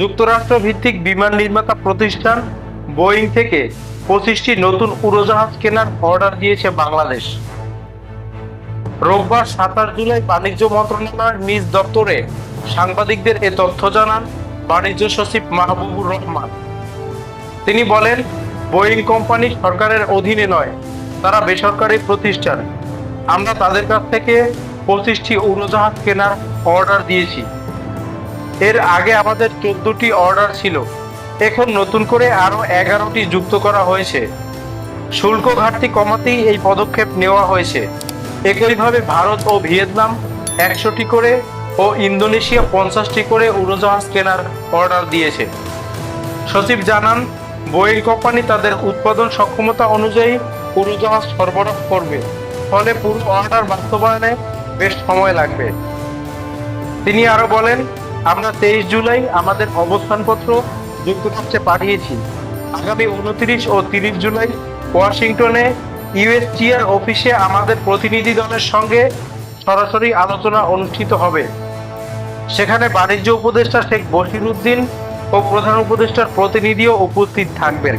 যুক্তরাষ্ট্র ভিত্তিক বিমান নির্মাতা প্রতিষ্ঠান বোয়িং থেকে পঁচিশটি নতুন উড়োজাহাজ কেনার অর্ডার দিয়েছে বাংলাদেশ। রোববার সাতাশ জুলাই বাণিজ্য মন্ত্রণালয়ের নিজ দপ্তরে সাংবাদিকদের এ তথ্য জানান বাণিজ্য সচিব মাহবুবুর রহমান। তিনি বলেন, বোয়িং কোম্পানি সরকারের অধীনে নয়, তারা বেসরকারি প্রতিষ্ঠান। আমরা তাদের কাছ থেকে পঁচিশটি উড়োজাহাজ কেনার অর্ডার দিয়েছি। এর আগে আমাদের চোদ্দটি অর্ডার ছিল। এখন নতুন করে আরও এগারোটি যুক্ত করা হয়েছে। শুল্ক ঘাটতি কমাতেই এই পদক্ষেপ নেওয়া হয়েছে। একইভাবে ভারত ও ভিয়েতনাম একশোটি করে ও ইন্দোনেশিয়া পঞ্চাশটি করে উড়োজাহাজ কেনার অর্ডার দিয়েছে। সচিব জানান বোয়িং কোম্পানি তাদের উৎপাদন সক্ষমতা অনুযায়ী উড়োজাহাজ সরবরাহ করবে। ফলে পুরো অর্ডার বাস্তবায়নে বেশ সময় লাগবে। তিনি আরও বলেন আমরা তেইশ জুলাই আমাদের অবস্থানপত্র যুক্তরাষ্ট্রে পাঠিয়েছি। আগামী উনত্রিশ ও তিরিশ জুলাই ওয়াশিংটনে ইউএসটিআর অফিসে আমাদের প্রতিনিধি দলের সঙ্গে সরাসরি আলোচনা অনুষ্ঠিত হবে। সেখানে বাণিজ্য উপদেষ্টা শেখ বশির উদ্দিন ও প্রধান উপদেষ্টার প্রতিনিধিও উপস্থিত থাকবেন।